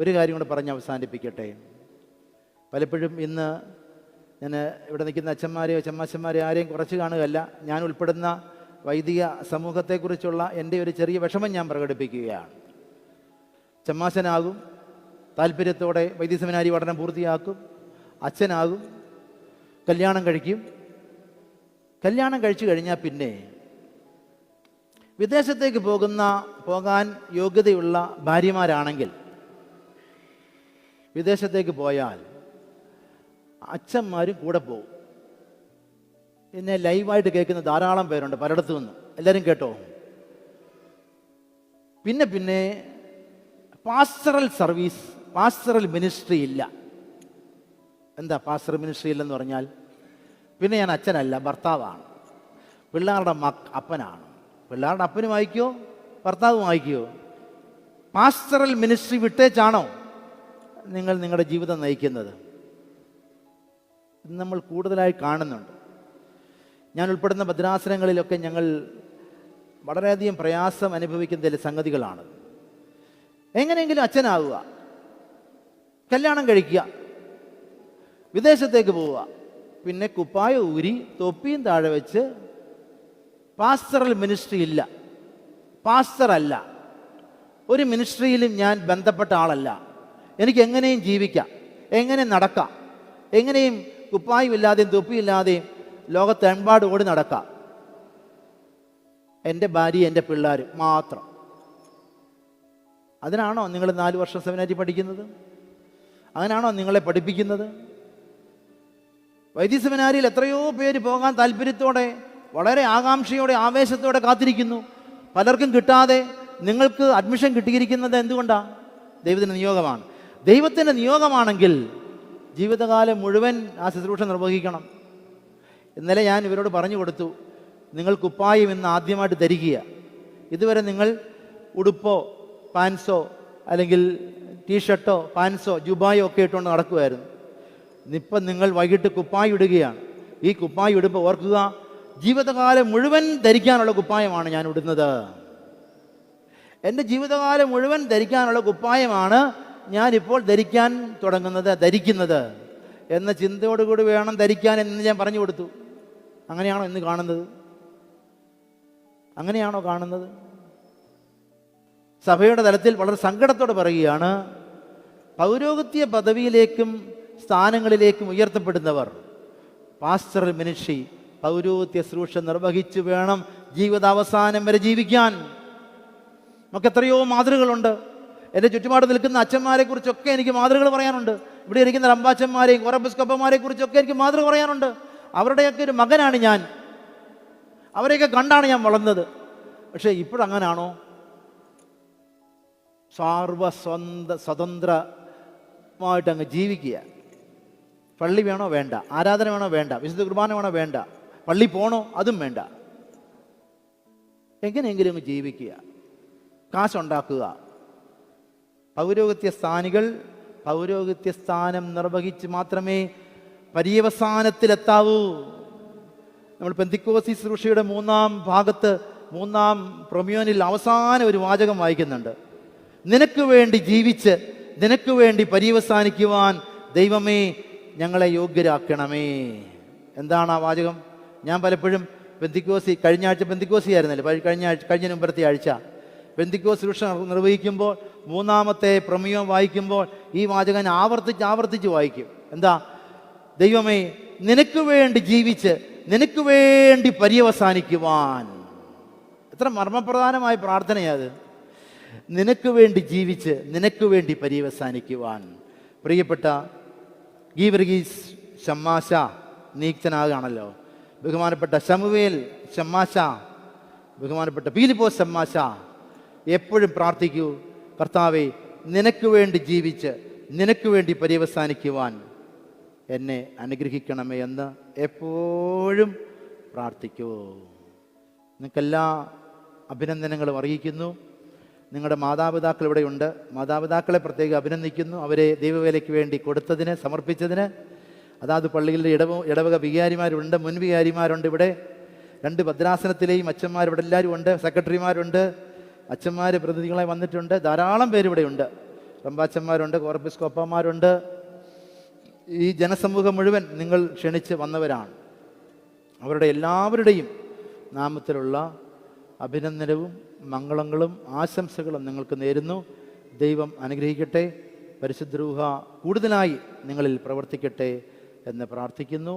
ഒരു കാര്യം കൂടെ പറഞ്ഞ് അവസാനിപ്പിക്കട്ടെ. പലപ്പോഴും ഇന്ന് ഞാൻ ഇവിടെ നിൽക്കുന്ന അച്ഛന്മാരെയോ അച്ഛമ്മാച്ചന്മാരെയോ ആരെയും കുറച്ച് കാണുകയല്ല. ഞാൻ ഉൾപ്പെടുന്ന വൈദിക സമൂഹത്തെക്കുറിച്ചുള്ള എന്റെ ഒരു ചെറിയ വിഷമം ഞാൻ പ്രകടിപ്പിക്കുകയാണ്. ചമ്മാശനാകും താല്പര്യത്തോടെ വൈദ്യസെമിനാരി പഠനം പൂർത്തിയാക്കും അച്ഛനാകും കല്യാണം കഴിക്കും. കല്യാണം കഴിച്ചു കഴിഞ്ഞാൽ പിന്നെ വിദേശത്തേക്ക് പോകുന്ന പോകാൻ യോഗ്യതയുള്ള ഭാര്യമാരാണെങ്കിൽ വിദേശത്തേക്ക് പോയാൽ അച്ഛന്മാരും കൂടെ പോകും എന്നെ ലൈവായിട്ട് കേൾക്കുന്ന ധാരാളം പേരുണ്ട് പലയിടത്തു നിന്ന്. എല്ലാവരും കേട്ടോ? പിന്നെ പിന്നെ പാസ്റ്ററൽ സർവീസ് പാസ്റ്ററൽ മിനിസ്ട്രി ഇല്ല. എന്താ പാസ്റ്റർ മിനിസ്ട്രി ഇല്ലെന്ന് പറഞ്ഞാൽ പിന്നെ ഞാൻ അച്ഛനല്ല ഭർത്താവാണ്. പിള്ളേരുടെ മക് അപ്പനാണ്. പിള്ളേരുടെ അപ്പനും വായിക്കോ? ഭർത്താവ് വായിക്കോ? പാസ്റ്ററൽ മിനിസ്ട്രി വിട്ടേച്ചാണോ നിങ്ങൾ നിങ്ങളുടെ ജീവിതം നയിക്കുന്നത്? നമ്മൾ കൂടുതലായി കാണുന്നുണ്ട്. ഞാൻ ഉൾപ്പെടുന്ന ഭദ്രാസനങ്ങളിലൊക്കെ ഞങ്ങൾ വളരെയധികം പ്രയാസം അനുഭവിക്കുന്ന ചില സംഗതികളാണ്. എങ്ങനെയെങ്കിലും അച്ഛനാവുക കല്യാണം കഴിക്കുക വിദേശത്തേക്ക് പോവുക പിന്നെ കുപ്പായ ഊരി തൊപ്പിയും താഴെ വെച്ച് പാസ്റ്ററൽ മിനിസ്ട്രി ഇല്ല. പാസ്റ്റർ അല്ല ഒരു മിനിസ്ട്രിയിലും ഞാൻ ബന്ധപ്പെട്ട ആളല്ല. എനിക്ക് എങ്ങനെയും ജീവിക്കാം. എങ്ങനെ നടക്കാം. എങ്ങനെയും കുപ്പായുമില്ലാതെയും തൊപ്പിയില്ലാതെയും ലോകത്തെമ്പാട് ഓടി നടക്കാം. എന്റെ ഭാര്യ എന്റെ പിള്ളേർ മാത്രം. അതിനാണോ നിങ്ങൾ നാല് വർഷം സെമിനാരി പഠിക്കുന്നത്? അങ്ങനാണോ നിങ്ങളെ പഠിപ്പിക്കുന്നത്? വൈദ്യ സെമിനാരിയിൽ എത്രയോ പേര് പോകാൻ താല്പര്യത്തോടെ വളരെ ആകാംക്ഷയോടെ ആവേശത്തോടെ കാത്തിരിക്കുന്നു. പലർക്കും കിട്ടാതെ നിങ്ങൾക്ക് അഡ്മിഷൻ കിട്ടിയിരിക്കുന്നത് എന്തുകൊണ്ടാണ് ദൈവത്തിന്റെ നിയോഗമാണ്. ദൈവത്തിന്റെ നിയോഗമാണെങ്കിൽ ജീവിതകാലം മുഴുവൻ ആ ശുശ്രൂഷ നിർവഹിക്കണം. ഇന്നലെ ഞാൻ ഇവരോട് പറഞ്ഞു കൊടുത്തു നിങ്ങൾ കുപ്പായം ഇന്ന് ആദ്യമായിട്ട് ധരിക്കുക. ഇതുവരെ നിങ്ങൾ ഉടുപ്പോ പാൻസോ അല്ലെങ്കിൽ ടീഷർട്ടോ പാൻസോ ജുബായോ ഒക്കെ ഇട്ടുകൊണ്ട് നടക്കുമായിരുന്നു ഇപ്പം നിങ്ങൾ വൈകിട്ട് കുപ്പായി ഇടുകയാണ്. ഈ കുപ്പായി ഇടുമ്പോൾ ഓർക്കുക ജീവിതകാലം മുഴുവൻ ധരിക്കാനുള്ള കുപ്പായമാണ് ഞാൻ ഇടുന്നത്. എന്റെ ജീവിതകാലം മുഴുവൻ ധരിക്കാനുള്ള കുപ്പായമാണ് ഞാനിപ്പോൾ ധരിക്കാൻ തുടങ്ങുന്നത് ധരിക്കുന്നത്. എന്ന ചിന്തയോടുകൂടി വേണം ധരിക്കാൻ എന്ന് ഞാൻ പറഞ്ഞു കൊടുത്തു. അങ്ങനെയാണോ ഇന്ന് കാണുന്നത്? അങ്ങനെയാണോ കാണുന്നത്? സഭയുടെ തലത്തിൽ വളരെ സങ്കടത്തോടെ പറയുകയാണ് പൗരോഗത്യ പദവിയിലേക്കും സ്ഥാനങ്ങളിലേക്കും ഉയർത്തപ്പെടുന്നവർ പാസ്റ്റർ മിനിഷി പൗരോഗത്യ ശ്രൂഷ നിർവഹിച്ചു വേണം ജീവിതാവസാനം വരെ ജീവിക്കാൻ. നമുക്ക് എത്രയോ മാതൃകളുണ്ട് എന്റെ ചുറ്റുപാട് നിൽക്കുന്ന അച്ഛന്മാരെ കുറിച്ചൊക്കെ എനിക്ക് മാതൃകകൾ പറയാനുണ്ട്. ഇവിടെ ഇരിക്കുന്ന റമ്പാച്ചന്മാരെയും കുറബുസ്കപ്പന്മാരെ കുറിച്ചൊക്കെ എനിക്ക് മാതൃക പറയാനുണ്ട്. അവരുടെയൊക്കെ ഒരു മകനാണ് ഞാൻ. അവരെയൊക്കെ കണ്ടാണ് ഞാൻ വളർന്നത്. പക്ഷേ ഇപ്പോഴങ്ങനാണോ? സാർവ സ്വന്ത സ്വതന്ത്രമായിട്ട് അങ്ങ് ജീവിക്കുക. പള്ളി വേണോ വേണ്ട? ആരാധന വേണോ വേണ്ട? വിശുദ്ധ കുർബാന വേണോ വേണ്ട? പള്ളി പോണോ? അതും വേണ്ട. എങ്ങനെയെങ്കിലും ജീവിക്കുക. കാശുണ്ടാക്കുക. പൗരോഗത്യ സ്ഥാനികൾ പൗരോഗത്യ സ്ഥാനം നിർവഹിച്ച് മാത്രമേ പര്യവസാനത്തിലെത്താവൂ. നമ്മൾ പെന്തിക്കോസി ശുശ്രൂഷയുടെ മൂന്നാം ഭാഗത്ത് മൂന്നാം പ്രൊമിയോനിൽ അവസാന ഒരു വാചകം വായിക്കുന്നുണ്ട്. നിനക്ക് വേണ്ടി ജീവിച്ച് നിനക്ക് വേണ്ടി പര്യവസാനിക്കുവാൻ ദൈവമേ ഞങ്ങളെ യോഗ്യരാക്കണമേ. എന്താണ് ആ വാചകം? ഞാൻ പലപ്പോഴും ബന്ധിക്കോസി കഴിഞ്ഞ ആഴ്ച ബന്ധിക്കോസി ആയിരുന്നല്ലേ കഴിഞ്ഞ ആഴ്ച കഴിഞ്ഞ മുമ്പത്തെ ആഴ്ച. ബന്ധിക്കോസ് സുരക്ഷ നിർവഹിക്കുമ്പോൾ മൂന്നാമത്തെ പ്രമേയം വായിക്കുമ്പോൾ ഈ വാചകൻ ആവർത്തിച്ച് ആവർത്തിച്ച് വായിക്കും. എന്താ? ദൈവമേ നിനക്ക് വേണ്ടി ജീവിച്ച് നിനക്ക് വേണ്ടി പര്യവസാനിക്കുവാൻ. എത്ര മർമ്മപ്രധാനമായ പ്രാർത്ഥനയത് നിനക്ക് വേണ്ടി ജീവിച്ച് നിനക്ക് വേണ്ടി പര്യവസാനിക്കുവാൻ. പ്രിയപ്പെട്ട ഗീവർഗീസ് ഷമ്മാശ നീക്തനാകാണല്ലോ. ബഹുമാനപ്പെട്ട ശമുവേൽ ഷമ്മാശ ബഹുമാനപ്പെട്ട പീലിപ്പോ ഷമ്മാശ എപ്പോഴും പ്രാർത്ഥിക്കൂ കർത്താവെ നിനക്ക് വേണ്ടി ജീവിച്ച് നിനക്ക് വേണ്ടി പര്യവസാനിക്കുവാൻ എന്നെ അനുഗ്രഹിക്കണമേ എന്ന് എപ്പോഴും പ്രാർത്ഥിക്കൂ. നിങ്ങൾക്കെല്ലാ അഭിനന്ദനങ്ങളും അറിയിക്കുന്നു. നിങ്ങളുടെ മാതാപിതാക്കൾ ഇവിടെയുണ്ട്. മാതാപിതാക്കളെ പ്രത്യേകം അഭിനന്ദിക്കുന്നു. അവരെ ദൈവവേലയ്ക്ക് വേണ്ടി കൊടുത്തതിന് സമർപ്പിച്ചതിന് അതാത് പള്ളികളിലെ ഇടവ ഇടവക വികാരിമാരുണ്ട് മുൻ വികാരിമാരുണ്ട് ഇവിടെ. രണ്ട് ഭദ്രാസനത്തിലെയും അച്ഛന്മാർ ഇവിടെ എല്ലാവരും ഉണ്ട് സെക്രട്ടറിമാരുണ്ട് അച്ഛന്മാർ പ്രതിനിധികളായി വന്നിട്ടുണ്ട് ധാരാളം പേര് ഇവിടെ ഉണ്ട് റമ്പാച്ചന്മാരുണ്ട് കോർപ്പിസ്കോപ്പന്മാരുണ്ട് ഈ ജനസമൂഹം മുഴുവൻ നിങ്ങൾ ക്ഷണിച്ച് വന്നവരാണ്. അവരുടെ എല്ലാവരുടെയും നാമത്തിലുള്ള അഭിനന്ദനവും മംഗളങ്ങളും ആശംസകളും നിങ്ങൾക്ക് നേരുന്നു. ദൈവം അനുഗ്രഹിക്കട്ടെ. പരിശുദ്ധരൂഹ കൂടുതലായി നിങ്ങളിൽ പ്രവർത്തിക്കട്ടെ. എന്ന് പ്രാർത്ഥിക്കുന്നു.